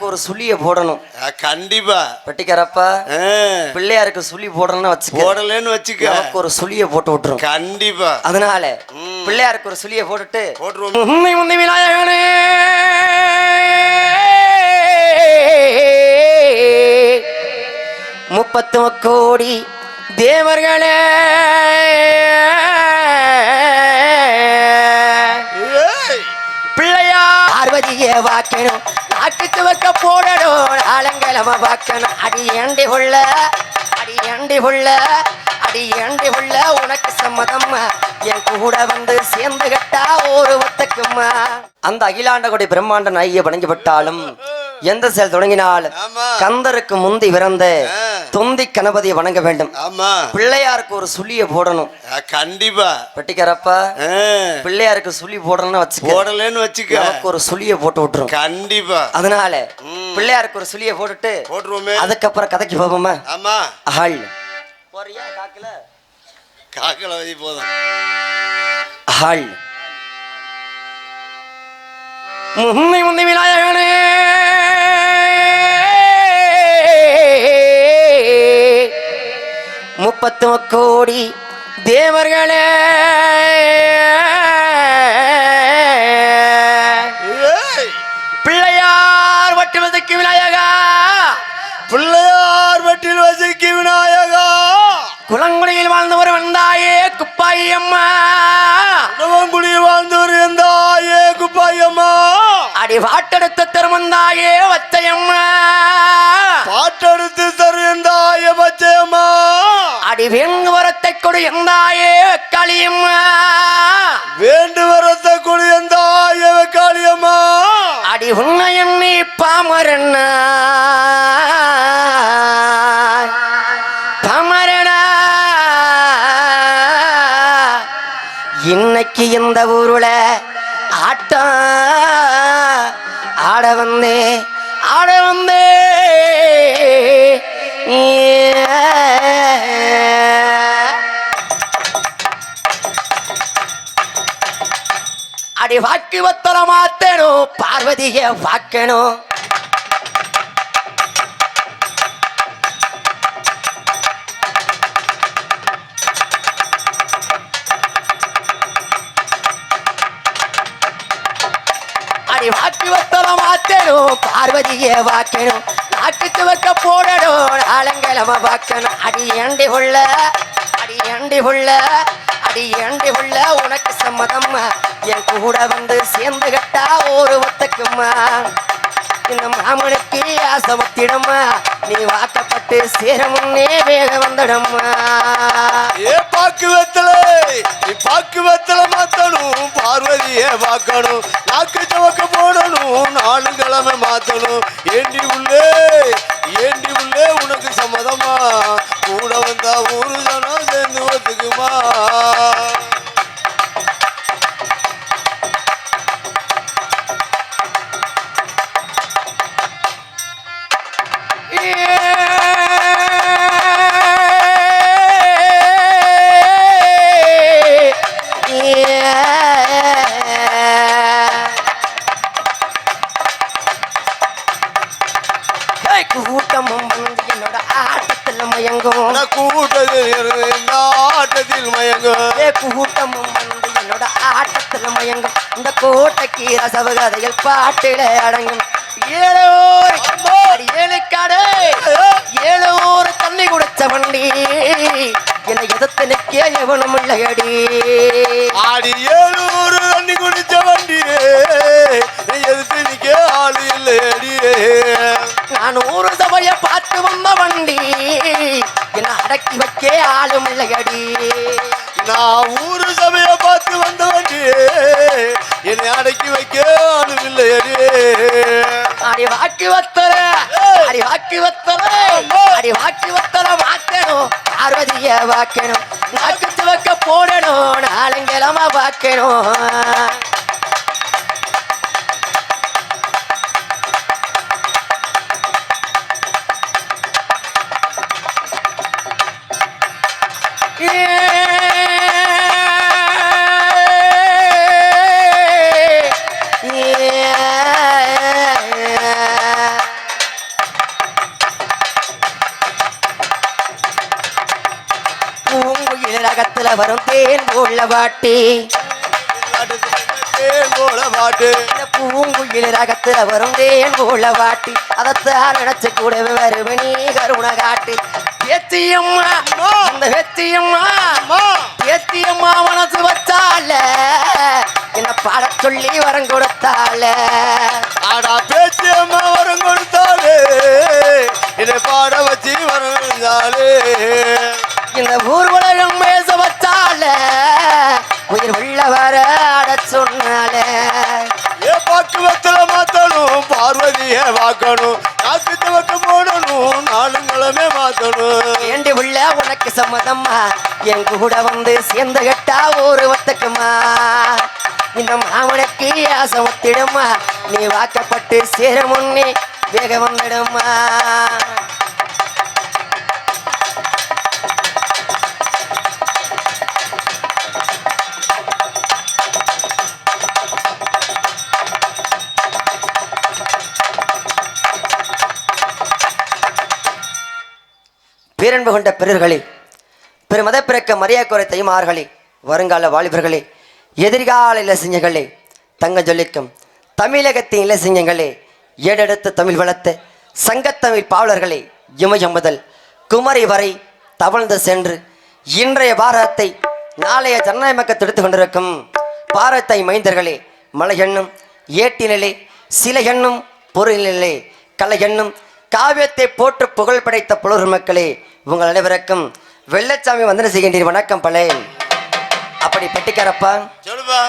பிள்ளையாருக்கு ஒரு சுழிய போடணும். கண்டிப்பா. வெட்டிக்காரப்பா ஆ, பிள்ளையாருக்கு சுழி போடணும்னு வச்சுக்க. போடலன்னு வச்சுக்க. நமக்கு ஒரு சுழிய போட்டு விட்டுரும். கண்டிப்பா. அதனால. பிள்ளையாருக்கு ஒரு சுழிய போட்டுட்டு போட்டுருவோம். முந்தி விநாயகனே! முப்பத்து கோடி தேவர்களே! பார்வதியே வாக்கணும். நாட்டு துவக்க போடணும். ஆலங்கிழம வாக்கணும். அடி ஏண்டி உள்ள? அடி ஏண்டி உள்ள? அடி ஏண்டி உள்ள? உனக்கு சம்மதம்மா. என் கூட வந்து சேர்ந்து கட்டா ஒரு ஒத்தக்குமா அந்த அகிலாண்டகுடி பிரம்மாண்ட நாய வணங்கப்பட்டாலும் எந்த செயல் தொடங்கினாலும் ஆமா. கந்தருக்கு முந்தி பிறந்த. தொந்தி கணபதியை வணங்க வேண்டும். ஆமா. பிள்ளையாருக்கு ஒரு சுழிய போடணும். கண்டிப்பா. வெட்டிக்காரப்பா ஆ, பிள்ளையாருக்கு சுழி போடணும்னு வச்சுக்க. போடலன்னு வச்சுக்க. நமக்கு ஒரு சுழிய போட்டு விட்டுரும். கண்டிப்பா. அதனால. பிள்ளையாருக்கு ஒரு சுழிய போட்டுட்டு போட்டுருவோமே. அதுக்கப்புறம் கதைக்கு போவோமா? ஆமா. ஆள் போறியா? காக்கல? காக்கல வை போதும். ஆள் முந்தி முந்தி விநாயகனே முப்பத்து கோடி தேவர்களே. பிள்ளையார் வட்டுவதற்கு விநாயகா. பிள்ளையார் வெட்டில் வசிக்கு விநாயகா. குளங்குடியில் வாழ்ந்தவர் வந்தாயே குப்பாயி அம்மா. உணவங்குடி வாழ்ந்தவர் எந்தாயே குப்பாயம்மா அடி வாட்டெடுத்த திருமந்தாயே வத்தையம்மா வேங்கு வரத்தை கொடு எந்தாயே களியம்மா. வேண்டு வரத்த குடி எந்தாய காளியம்மா. அடி உன்னை எண்ணி பாமரண்ணா. பாமரனா இன்னைக்கு இந்த ஊருல ஆட்டம் ஆட வந்தே அடி வாக்கு வத்தல மாத்தணும். பார்வதிய வாக்கணும் அடி வாக்கு வத்தல மாத்தணும். பார்வதிய வாக்கணும் நாக்கு துவக்க போடணும். ஆலங்கிழம வாக்கணும் அடி எண்டி உள்ள? அடி எண்டி உள்ள? அடி ஏண்டி உள்ள உனக்கு சம்மதம்மா. என் கூட வந்து சேர்ந்து கட்டா ஒரு ஒத்தக்குமா இந்த மாமனுக்கு ஆசமத்திடம்மா நீ வாக்கப்பட்டு சேர முன்னே வேக வந்துடம்மா. ஏ பாக்கு வெத்தல நீ பாக்கு வெத்தல மாத்தணும். பார்வதியே பார்க்கணும். நாக்கு சவக்க போடணும். நாலு கிழமை மாத்தணும். ஏண்டி உள்ளே? கூட்டத்தில் இந்த ஆட்டத்தில் மயங்கும் ஏ கூட்டமும் வந்து என்னோட ஆட்டத்தில் மயங்கும். இந்த கோட்டைக்கு ரசவகதைகள் பாட்டில அடங்கும். ஏழோர் அடி ஏழு கடை ஏழோர் தண்ணி குடிச்ச வண்டி. என்னை எதிர்த்து நிக்க எவனும் இல்லையடி. ஆடி ஏழூர் தண்ணி குடிச்ச எதிர்த்து ஆளு இல்லையடியே நான் ஊரு சபைய பார்த்து வந்த வண்டி. என்னை அடக்கி வைக்க ஆளும் இல்லையடி. நான் ஊரு சபைய பார்த்து வந்த வண்டியே என்னை அடக்கி வைக்க ஆளும் இல்லையடியே அடி வாக்கு வத்தல அடி வாக்கு வத்தல அடி வாக்கு வத்தல மாத்தணும். பார்வதிய வாக்கணும். நாக்கு துவக்க போடணும். நாளங்கிழம வாக்கணும். ராகத்துல வரும் தேன் போல பாட்டு பூங்குயில் ரகத்துல வரும் தேன் போல பாட்டி அதைத்தான் நினைச்சு கூடவே நீ கருண காட்டி. பேத்தியம்மா அந்த வெத்தியம்மா அம்மா. பேத்தியம்மா மனசு வச்சால என்ன பாட சொல்லி வரம் கொடுத்தால சொன்னால ஏ பாக்குவத்துல மாத்தணும் பார்வதிய வாக்கணும் நாக்கு துவக்க போடணும் நாளுங்களுமே மாத்தணும். ஏண்டி உள்ள உனக்கு சம்மதம்மா? என் கூட வந்து சேர்ந்து கட்டா ஒரு வத்துக்குமா இந்த மாமனுக்கு ஆசை ஒத்திடுமா? நீ வாக்கப்பட்டு சேர முன்னே வேக வந்துடுமா? பேரன்பு கொண்ட பிறர்களே பெருமத பிறக்க மரியா குறை தைமார்களே வருங்கால வாலிபர்களே எதிர்கால இலசிஞர்களே தங்க ஜொலிக்கும் தமிழகத்தின் இலசிஞங்களே ஏடெடுத்து தமிழ் வளர்த்த சங்கத்தமிழ் பாவலர்களே இமயம் முதல் குமரி வரை தவழ்ந்து சென்று இன்றைய பாரதத்தை நாளைய ஜனநாயகத்தை எடுத்துக் கொண்டிருக்கும் பாரத்தை மைந்தர்களே மலை எண்ணும் ஏட்டினிலே சில எண்ணும் பொருளிலே கலை எண்ணும் காவியத்தை போற்று புகழ் படைத்த புலர் மக்களே உங்கள் அனைவருக்கும் வெள்ளச்சாமி வந்தன செய்கின்றீர் வணக்கம் பழைய அப்படி பெட்டிக்காரப்பா. சொல்லுப்பா.